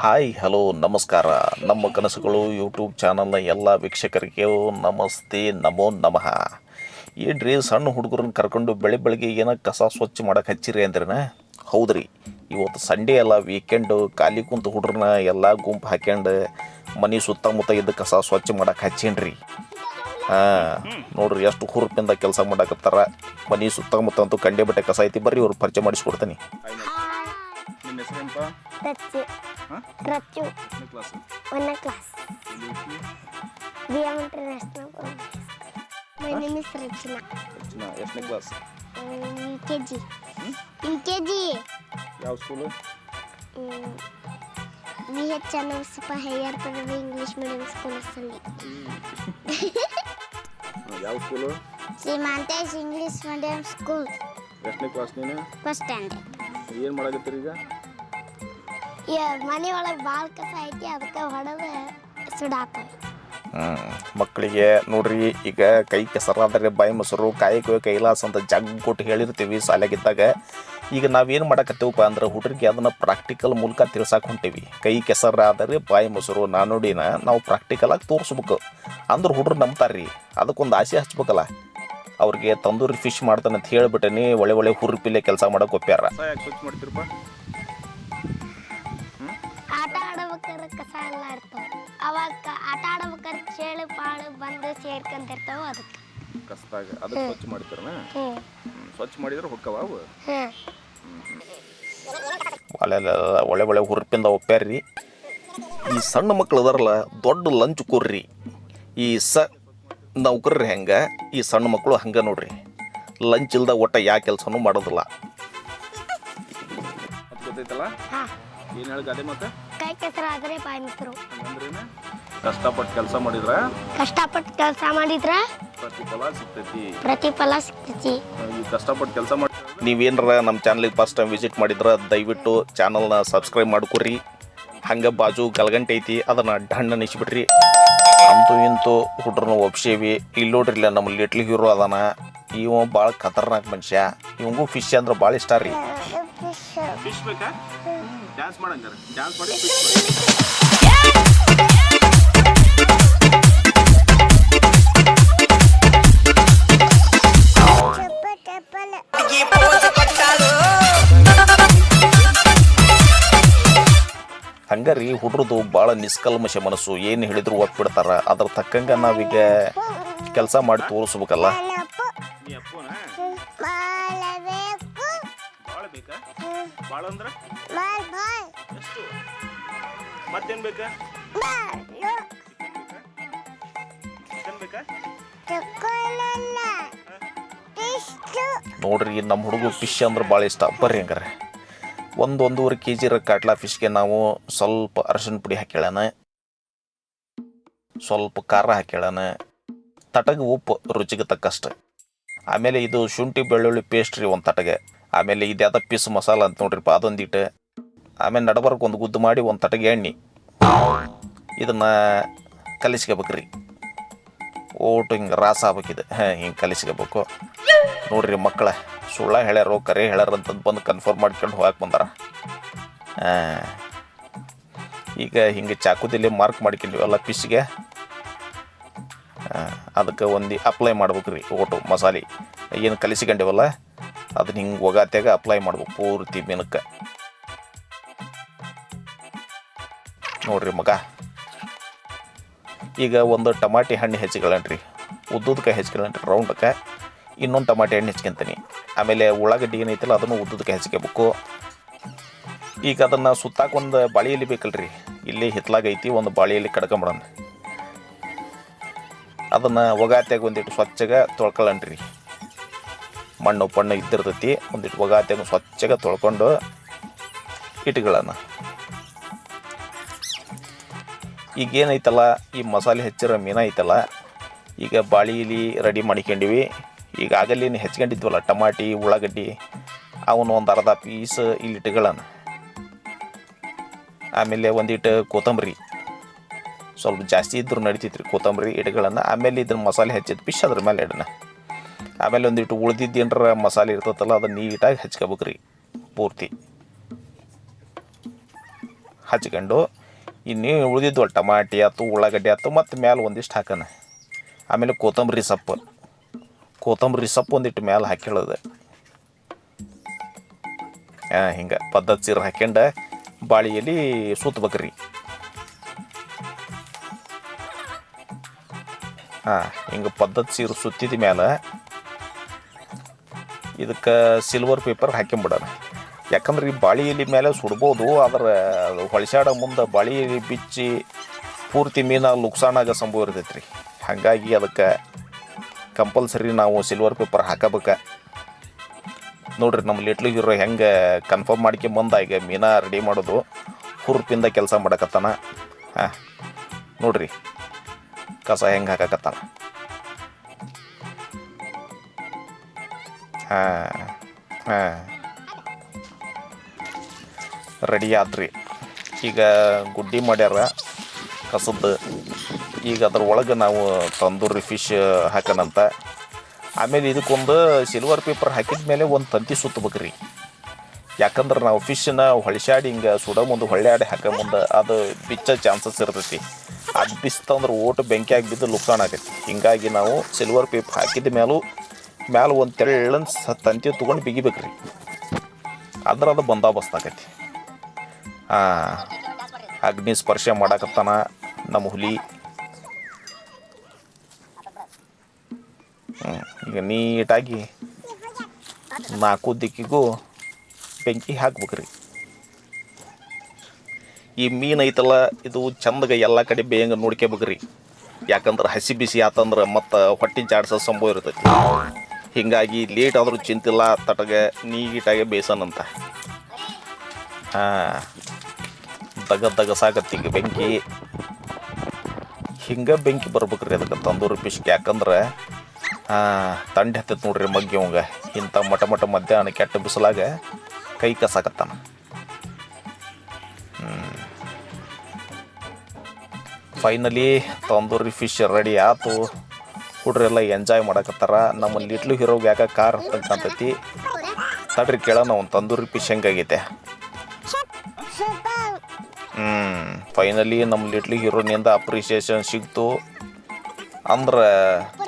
Hi hello ನಮಸ್ಕಾರ. ನಮ್ಮ ಕನಸುಗಳು ಯೂಟ್ಯೂಬ್ ಚಾನಲ್ನ ಎಲ್ಲ ವೀಕ್ಷಕರಿಗೆ ನಮಸ್ತೆ ನಮೋ ನಮಃ. ಏನ್ರಿ ಸಣ್ಣ ಹುಡುಗರನ್ನ ಕರ್ಕೊಂಡು ಬೆಳೆ ಬೆಳಗ್ಗೆ ಏನ ಕಸ ಸ್ವಚ್ಛ ಮಾಡಕ್ಕೆ ಹಚ್ಚಿರಿ ಅಂದ್ರೆನ? ಹೌದ್ರಿ. ಇವತ್ತು ಸಂಡೇ ಅಲ್ಲ ವೀಕೆಂಡು ಖಾಲಿ ಕುಂತ ಹುಡ್ರನ್ನ ಎಲ್ಲ ಗುಂಪು ಹಾಕ್ಯಂಡು ಮನೆ ಸುತ್ತಮುತ್ತ ಇದ್ದ ಕಸ ಸ್ವಚ್ಛ ಮಾಡಕ್ಕೆ ಹಚ್ಚೇನ್ರಿ. ಹಾಂ ನೋಡ್ರಿ ಎಷ್ಟು ಹುರುಪಿಂದ ಕೆಲಸ ಮಾಡಕತ್ತಾರ. ಮನೆ ಸುತ್ತಮುತ್ತ ಅಂತೂ ಕಂಡೇ ಬಟ್ಟೆ ಕಸ ಐತಿ ಬರ್ರಿ ಇವ್ರು ಪರಿಚಯ ಮಾಡಿಸ್ಕೊಡ್ತೀನಿ. ರಚ್ಚು ಹಾಂ ರಚ್ಚು ಎಷ್ಟನೇ ಕ್ಲಾಸ್ ಒಂದನೇ class B M international my name is Rachana ಹೆಚ್ಚಿನ ಎಷ್ಟನೇ class U K G U K G ಯಾವ school V H Channabasappa higher ಪದವಿ ಇಂಗ್ಲಿಷ್ ಮೀಡಿಯಂ ಸ್ಕೂಲ್ಸಲ್ಲಿ ಯಾವ school Shrimantesh English medium school ಎಷ್ಟನೇ ಕ್ಲಾಸ್ ನೀನು ಫಸ್ಟ್ ಸ್ಟ್ಯಾಂಡರ್ಡ್ ಏನು ಮಾಡಾಕತ್ತೀರಿ ಈಗ ಮನೆ ಒಳಗೆ ಭಾಳ ಕಸ ಐತಿ ಅದಕ್ಕೆ ಹೊಡೆದು ಸುಡಾತ ಹ್ಮ್. ಮಕ್ಕಳಿಗೆ ನೋಡ್ರಿ ಈಗ ಕೈ ಕೆಸರಾದರೆ ಬಾಯಿ ಮೊಸರು ಕಾಯಕ ಕೈಲಾಸ ಅಂತ ಜಗ್ ಕೊಟ್ಟು ಹೇಳಿರ್ತೀವಿ ಶಾಲೆಗಿದ್ದಾಗ ಈಗ ನಾವೇನು ಮಾಡಕತ್ತೀವಪ್ಪ ಅಂದ್ರೆ ಹುಡುಗರಿಗೆ ಅದನ್ನು ಪ್ರಾಕ್ಟಿಕಲ್ ಮೂಲಕ ತಿಳ್ಸಕ್ಕೆ ಹೊಂಟೀವಿ. ಕೈ ಕೆಸರಾದರೆ ಬಾಯಿ ಮೊಸರು ನಾನುಡಿನ ನಾವು ಪ್ರಾಕ್ಟಿಕಲಾಗಿ ತೋರಿಸ್ಬೇಕು. ಅಂದ್ರೆ ಹುಡುಗರು ನಂಬ್ತಾರ್ರಿ ಅದಕ್ಕೊಂದು ಆಸೆ ಹಚ್ಬೇಕಲ್ಲ. ಅವ್ರಿಗೆ ತಂದೂರಿ ಫಿಶ್ ಮಾಡ್ತಾನಂತ ಹೇಳಿಬಿಟ್ಟೇನಿ ಒಳ್ಳೆ ಒಳ್ಳೆ ಒಳ್ಳೆ ಹುರುಪಿಲೆ ಕೆಲಸ ಮಾಡೋಕೆ ಒಪ್ಪ್ಯಾರ. ಚೇಳು ಪಾಳು ಬಂದು ಸೇರ್ಕೊಂತಿರ್ತಾವ ಅದಕ್ಕೆ ಕಸದಾಗ ಅದಕ್ಕೆ ಸ್ವಚ್ಛ ಮಾಡ್ತೀರನ ಹ್ಞೂ ಸ್ವಚ್ಛ ಮಾಡಿದ್ರೆ ಹೊಕ್ಕವ ಅವು? ಹ್ಞೂ ಒಳ್ಳೆ ಒಳ್ಳೆ ಒಳ್ಳೆ ಹುರುಪಿಂದ ಒಪ್ಪ್ಯಾರ್ರಿ. ಈ ಸಣ್ಣ ಮಕ್ಳು ಅದಾರಲ್ಲ ದೊಡ್ಡ ಲಂಚ್ ಕೊರ್ರಿ ಈ ಸ ನೌಕರ್ರಿ ಹೆಂಗೆ ಈ ಸಣ್ಣ ಮಕ್ಕಳು ಹಂಗೆ ನೋಡ್ರಿ. ಲಂಚ್ ಇಲ್ದ ಒಟ್ಟ ಯಾವ ಕೆಲಸನೂ ಮಾಡೋದಿಲ್ಲ. ಗೊತ್ತೈತಲ್ಲ? ಹಾಂ. ಏನು ಹೇಳಿ ಗಾದೆ ಮತ್ತೆ? ಕೈ ಕೆಸರಾದರೆ ಬಾಯಿ ಮೊಸರು ಕಷ್ಟಪಟ್ಟು ಕೆಲಸ ಮಾಡಿದ್ರೆ? ಕಷ್ಟಪಟ್ಟು ಕೆಲಸ ಮಾಡಿದ್ರ? ಪ್ರತಿಫಲ ಸಿಗ್ತೈತಿ. ಪ್ರತಿಫಲ ಸಿಗ್ತೈತಿ. ಈ ಕಷ್ಟಪಟ್ಟು ಕೆಲಸ ಮಾಡಿ ನೀವೇನರ ನಮ್ಮ ಚಾನಲಿಗೆ ಫಸ್ಟ್ ಟೈಮ್ ವಿಸಿಟ್ ಮಾಡಿದ್ರೆ ದಯವಿಟ್ಟು ಚಾನಲ್ನ ಸಬ್ಸ್ಕ್ರೈಬ್ ಮಾಡ್ಕೊರಿ ಹಂಗೆ ಬಾಜು ಗಲಗಂಟೆ ಐತಿ ಅದನ್ನು ಡಣ್ಣ ನಿಸ್ಬಿಡ್ರಿ ಅಂತೂ ಇಂತೂ ಹುಡ್ರನ್ನ ಒಪ್ಸೇವಿ. ಇಲ್ಲಿ ನೋಡ್ರಿಲ್ಲ ನಮ್ಮ ಲಿಟ್ಲ್ ಹೀರೋ ಅದಾನ. ಇವ ಭಾಳ ಖತರ್ನಾಕ್ ಮನುಷ್ಯ. ಇವಂಗೂ ಫಿಶ್ ಅಂದ್ರೆ ಭಾಳ ಇಷ್ಟ ರೀ. ಫಿಶ್ ಬೇಕಾ? ಡ್ಯಾನ್ಸ್ ಮಾಡಂಗಾರೆ ಡ್ಯಾನ್ಸ್ ಮಾಡಿ ಹಂಗಾರಿ ಹಂಗ ರೀ ಹುಡ್ರದು ಭಾಳ ನಿಷ್ಕಲ್ಮಶ ಮನಸ್ಸು. ಏನು ಹೇಳಿದ್ರು ಒಪ್ಪಿಡ್ತಾರ. ಅದ್ರ ತಕ್ಕಂಗೆ ನಾವೀಗ ಕೆಲಸ ಮಾಡಿ ತೋರಿಸ್ಬೇಕಲ್ಲ. ಮತ್ತೇನು ಬೇಕಾ? ಚಿಕನ್ ಬೇಕಾ? ನೋಡ್ರಿ ನಮ್ಮ ಹುಡುಗ ಫಿಶ್ ಅಂದ್ರೆ ಭಾಳ ಇಷ್ಟ. ಬರ್ರಿ ಹಂಗಾರೆ. ಒಂದು ಒಂದೂವರೆ ಕೆ ಜಿ ಕಾಟ್ಲಾ ಫಿಶ್ಗೆ ನಾವು ಸ್ವಲ್ಪ ಅರಶಿನ ಪುಡಿ ಹಾಕ್ಯಾಳನ. ಸ್ವಲ್ಪ ಖಾರ ಹಾಕ್ಯಾಳನ. ತಟಗೆ ಉಪ್ಪು ರುಚಿಗೆ ತಕ್ಕಷ್ಟು. ಆಮೇಲೆ ಇದು ಶುಂಠಿ ಬೆಳ್ಳುಳ್ಳಿ ಪೇಸ್ಟ್ ರೀ ಒಂದು ತಟಗೆ. ಆಮೇಲೆ ಇದ್ಯಾದ ಪೀಸ್ ಮಸಾಲ ಅಂತ ನೋಡ್ರಿಪ್ಪ ಅದೊಂದಿಟ್ಟು ಆಮೇಲೆ ನಡಬರ್ಕ್ ಒಂದು ಗುದ್ದು ಮಾಡಿ ಒಂದು ತಟಗೆ ಎಣ್ಣೆ. ಇದನ್ನು ಕಲಿಸ್ಕೋಬೇಕ್ರಿ. ಓಟು ಹಿಂಗೆ ರಾಸ ಆಗ್ಬೇಕಿದೆ. ಹಾಂ, ಹಿಂಗೆ ಕಲಿಸ್ಕೋಬೇಕು. ನೋಡ್ರಿ ಮಕ್ಕಳ ಸುಳ್ಳ ಹೇಳ್ಯಾರೋ, ಕರೆ ಹೇಳ್ಯಾರ ಅಂತಂದು ಬಂದು ಕನ್ಫರ್ಮ್ ಮಾಡ್ಕೊಂಡು ಹೋಗಕ್ಕೆ ಬಂದಾರ. ಈಗ ಹಿಂಗೆ ಚಾಕುದಲ್ಲಿ ಮಾರ್ಕ್ ಮಾಡ್ಕೊಂಡಿವಲ್ಲ ಪಿಸ್ಗೆ ಅದಕ್ಕೆ ಒಂದು ಅಪ್ಲೈ ಮಾಡ್ಬೇಕು ರೀ ಓಟು, ಮಸಾಲೆ. ಏನು ಕಲಿಸ್ಕೊಂಡಿವಲ್ಲ ಅದನ್ನ ಹಿಂಗೆ ಒಗಾತ್ಯಾಗ ಅಪ್ಲೈ ಮಾಡ್ಬೇಕು ಪೂರ್ತಿ ಮೀನಕ್ಕೆ. ನೋಡ್ರಿ ಮಗ. ಈಗ ಒಂದು ಟಮಾಟಿ ಹಣ್ಣು ಹೆಚ್ಚಿಗಳನ್ರಿ ಉದ್ದುದಕ್ಕೆ ಹೆಚ್ಚಿಗಳನ್ರಿ ರೌಂಡಕ್ಕೆ ಇನ್ನೊಂದು ಟಮಾಟಿ ಹಣ್ಣು ಹೆಚ್ಕೊಂತೀನಿ ಆಮೇಲೆ ಉಳ್ಳಾಗಡ್ಡಿ ಏನೈತಲ್ಲ, ಅದನ್ನು ಉದ್ದುದಕ್ಕೆ ಹೆಚ್ಕೋಬೇಕು ಈಗ ಅದನ್ನು ಸುತ್ತಾಕ ಒಂದು ಬಾಳೆ ಎಲೆ ಬೇಕಲ್ರಿ. ಇಲ್ಲಿ ಹಿತ್ಲಾಗೈತಿ ಒಂದು ಬಾಳೆ ಎಲೆ ಕಡ್ಕೊಂಬಿಡೋಣ ಅದನ್ನು ಒಗಾತ್ಯಾಗ ಒಂದಿಟ್ಟು ಸ್ವಚ್ಛಗೆ ತೊಳ್ಕೊಳ್ಳಣ್ರಿ ಮಣ್ಣು ಪಣ್ಣು ಇದ್ದಿರ್ತೈತಿ, ಒಂದಿಟ್ಟು ಒಗಾತ್ಯಾಗ ಸ್ವಚ್ಛಗೆ ತೊಳ್ಕೊಂಡು ಇಟ್ಕೊಳ್ಳೋಣ. ಈಗ ಏನೈತಲ್ಲ ಈ ಮಸಾಲೆ ಹೆಚ್ಚಿರೋ ಮೀನ ಐತಲ್ಲ, ಈಗ ಬಾಳಿ ಎಲೆ ರೆಡಿ ಮಾಡ್ಕೊಂಡಿವಿ. ಈಗ ಆಗಲೇನು ಹೆಚ್ಕೊಂಡಿದ್ವಲ್ಲ, ಟಮಾಟಿ, ಉಳ್ಳಾಗಡ್ಡಿ, ಅವನು ಒಂದು ಅರ್ಧ ಪೀಸ್ ಇಲ್ಲಿ ಆಮೇಲೆ ಒಂದಿಟ್ಟು ಕೊತ್ತಂಬರಿ. ಸ್ವಲ್ಪ ಜಾಸ್ತಿ ಇದ್ರೂ ನಡಿತೈತ್ರಿ ಕೊತ್ತಂಬರಿ ಇಟ್ಕೊಳ್ಳೋಣ ಆಮೇಲೆ ಇದನ್ನ ಮಸಾಲೆ ಹೆಚ್ಚಿದ ಪಿಶ್ ಅದ್ರ ಮೇಲೆ ಇಡೋಣ. ಆಮೇಲೆ ಒಂದಿಟ್ಟು ಉಳ್ದಿದ್ದು ಮಸಾಲೆ ಇರ್ತೈತಲ್ಲ, ಅದನ್ನು ನೀಟಾಗಿ ಹಚ್ಕೋಬೇಕ್ರಿ ಪೂರ್ತಿ. ಹಚ್ಕೊಂಡು ಇನ್ನು ಉಳಿದಿದ್ದು ಟಮಾಟಿ ಆಯ್ತು, ಉಳ್ಳಾಗಡ್ಡಿ ಆಯ್ತು, ಮತ್ತು ಮ್ಯಾಲೆ ಒಂದಿಷ್ಟು ಹಾಕೋಣ ಆಮೇಲೆ ಕೊತ್ತಂಬರಿ ಸೊಪ್ಪು. ಕೊತ್ತಂಬರಿ ಸೊಪ್ಪು ಒಂದಿಟ್ಟು ಮ್ಯಾಲೆ ಹಾಕಿಳೋದು. ಹಾಂ ಹಿಂಗೆ ಪದ್ಧತಿ ಸೀರೆ ಹಾಕ್ಯಂಡು ಬಾಳಿಯಲ್ಲಿ ಎಲೆ ಸುತ್ತಬೇಕ್ರಿ ಹಾಂ ಹಿಂಗೆ ಪದ್ಧತಿ ಸೀರೆ ಸುತ್ತಿದ ಮೇಲೆ ಇದಕ್ಕೆ ಸಿಲ್ವರ್ ಪೇಪರ್ ಹಾಕ್ಕೊಂಬಿಡೋಣ ಯಾಕಂದ್ರೆ ಈ ಬಾಳಿ ಎಲೆ ಮೇಲೆ ಸುಡ್ಬೋದು ಆದ್ರೆ ಹೊಳಿಸಾಡ ಮುಂದೆ ಬಾಳಿ ಎಲೆ ಬಿಚ್ಚಿ ಪೂರ್ತಿ ಮೀನ ನುಕ್ಸಾನಾಗ ಸಂಭವ ಇರ್ತೈತೆ ರೀ ಹಾಗಾಗಿ ಅದಕ್ಕೆ ಕಂಪಲ್ಸರಿ ನಾವು ಸಿಲ್ವರ್ ಪೇಪರ್ ಹಾಕಬೇಕು. ನೋಡ್ರಿ ನಮ್ಮ ಲಿಟ್ಲು ಹೀರೋ ಹೆಂಗೆ ಕನ್ಫರ್ಮ್ ಮಾಡ್ಕೊಂಬಂದ ಈಗ ಮೀನಾ ರೆಡಿ ಮಾಡೋದು, ಹುರುಪಿಂದ ಕೆಲಸ ಮಾಡಕತ್ತಾನ. ಹಾಂ, ನೋಡ್ರಿ, ಕಸ ಹೆಂಗೆ ಹಾಕಕತ್ತಾನ. ಹಾಂ ಹಾಂ. ರೆಡಿ ಆದ್ರಿ ಈಗ ಗುಡ್ಡಿ ಮಾಡ್ಯಾರ ಕಸದ್ದು ಈಗ ಅದ್ರ ಒಳಗೆ ನಾವು ತಂದೂರಿ ಫಿಶ್ ಹಾಕೋಣಂತ ಆಮೇಲೆ ಇದಕ್ಕೊಂದು ಸಿಲ್ವರ್ ಪೇಪರ್ ಹಾಕಿದ ಮೇಲೆ ಒಂದು ತಂತಿ ಸುತ್ತಬೇಕ್ರಿ ಯಾಕಂದ್ರೆ ನಾವು ಫಿಶ್ನ ಹೊಳಿಸಾಡಿ ಹಿಂಗೆ ಸುಡೋ ಮುಂದೆ ಹೊಳ್ಯಾಡಿ ಹಾಕೋ ಮುಂದೆ ಅದು ಬಿಚ್ಚ ಚಾನ್ಸಸ್ ಇರ್ತೈತಿ. ಅದು ಬಿಸ್ತಂದ್ರೆ ಓಟು ಬೆಂಕಿಯಾಗಿ ಬಿದ್ದು ಲುಕ್ಸಾನ್ ಆಗೈತಿ. ಹಿಂಗಾಗಿ ನಾವು ಸಿಲ್ವರ್ ಪೇಪರ್ ಹಾಕಿದ ಮೇಲೂ ಮ್ಯಾಲೆ ಒಂದು ತೆಳ್ಳನ್ ಸ ತಂತಿ ತೊಗೊಂಡು ಬಿಗಿಬೇಕ್ರಿ. ಅಂದ್ರೆ ಅದು ಬಂದೋಬಸ್ತ್ ಆಕೈತಿ ಹಾಂ ಅಗ್ನಿ ಸ್ಪರ್ಶ ಮಾಡಕತ್ತಾನ ನಮ್ಮ ಹುಲಿ. ಈಗ ನೀಟಾಗಿ ನಾಲ್ಕು ದಿಕ್ಕಿಗೂ ಬೆಂಕಿ ಹಾಕ್ಬೇಕ್ರಿ. ಈ ಮೀನು ಐತಲ್ಲ, ಇದು ಚಂದಗೆ ಎಲ್ಲ ಕಡೆ ಬೇಯಂಗ ನೋಡ್ಕೋಬೇಕ್ರಿ ಯಾಕಂದ್ರೆ ಹಸಿ ಬಿಸಿ ಆತಂದ್ರೆ ಮತ್ತು ಹೊಟ್ಟೆ ಜಾಡ್ಸೋ ಸಂಭವ ಇರ್ತೈತಿ. ಹಿಂಗಾಗಿ ಲೇಟ್ ಆದರೂ ಚಿಂತಿಲ್ಲ, ತಟಗೆ ನೀಟಾಗೆ ಬೇಸನಂತ. ಹಾಂ. ದಗ ಸಾಕತ್ತೀಗ ಬೆಂಕಿ. ಹಿಂಗೆ ಬೆಂಕಿ ಬರ್ಬೇಕ್ರಿ ಅದಕ್ಕೆ ತಂದೂರಿ ಫಿಶ್ಗೆ ಯಾಕಂದ್ರೆ ತಂಡ ಹತ್ತೈತೆ ನೋಡ್ರಿ ಮಗ್ಗಿ ಅವಂಗ. ಇಂಥ ಮಟ ಮಟ ಮಧ್ಯಾಹ್ನ ಕೆಟ್ಟ ಬಿಸಿಲಾಗ ಕೈ ಕಸಾಕತ್ತಾನ. ಫೈನಲಿ ತಂದೂರಿ ಫಿಶ್ ರೆಡಿ ಆತು. ಹುಡ್ರೆಲ್ಲ ಎಂಜಾಯ್ ಮಾಡಕತ್ತಾರ. ನಮ್ಮ ಲಿಟ್ಲು ಹೀರೋಗೆ ಯಾಕೆ ಕಾರ್ ಕಾಣ್ತೈತಿ? ತಡ್ರಿ ಕೇಳೋಣ ಒಂದು ತಂದೂರಿ ಫಿಶ್ ಹೆಂಗಾಗೈತೆ? ಫೈನಲಿ ನಮ್ಮ ಲಿಟ್ಲಿ ಹೀರೋನಿಂದ ಅಪ್ರಿಸಿಯೇಷನ್ ಸಿಕ್ತು ಅಂದ್ರೆ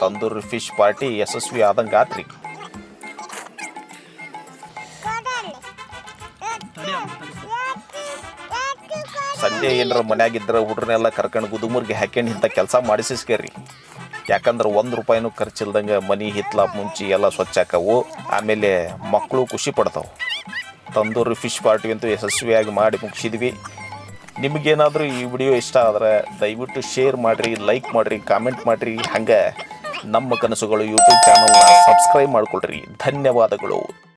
ತಂದೂರಿ ಫಿಶ್ ಪಾರ್ಟಿ ಯಶಸ್ವಿ ಆದಂಗೆ ಆತ್ರಿ. ಸಂಜೆ ಏನಾರ ಮನ್ಯಾಗಿದ್ರೆ ಹುಡ್ರನ್ನೆಲ್ಲ ಕರ್ಕೊಂಡು ಗುದುಮುರ್ಗೆ ಹಾಕ್ಯಂಡು ಇಂಥ ಕೆಲಸ ಮಾಡಿಸಿಸ್ಕೇರಿ ಯಾಕಂದ್ರೆ ಒಂದು ರೂಪಾಯಿನೂ ಖರ್ಚಿಲ್ದಂಗೆ ಮನೆ ಹಿತ್ಲ ಮುಂಚಿ ಎಲ್ಲ ಸ್ವಚ್ಛ ಆಕವು ಆಮೇಲೆ ಮಕ್ಕಳು ಖುಷಿ ಪಡ್ತಾವೆ. ತಂದೂರಿ ಫಿಶ್ ಪಾರ್ಟಿ ಅಂತೂ ಯಶಸ್ವಿಯಾಗಿ ಮಾಡಿ ಮುಗಿಸಿದ್ವಿ. ನಿಮಗೇನಾದರೂ ಈ ವಿಡಿಯೋ ಇಷ್ಟ ಆದರೆ ದಯವಿಟ್ಟು ಶೇರ್ ಮಾಡಿರಿ ಲೈಕ್ ಮಾಡಿರಿ ಕಾಮೆಂಟ್ ಮಾಡಿರಿ. ಹಾಗೆ ನಮ್ಮ ಕನಸುಗಳು ಯೂಟ್ಯೂಬ್ ಚಾನಲ್ನ ಸಬ್ಸ್ಕ್ರೈಬ್ ಮಾಡಿಕೊಳ್ರಿ. ಧನ್ಯವಾದಗಳು.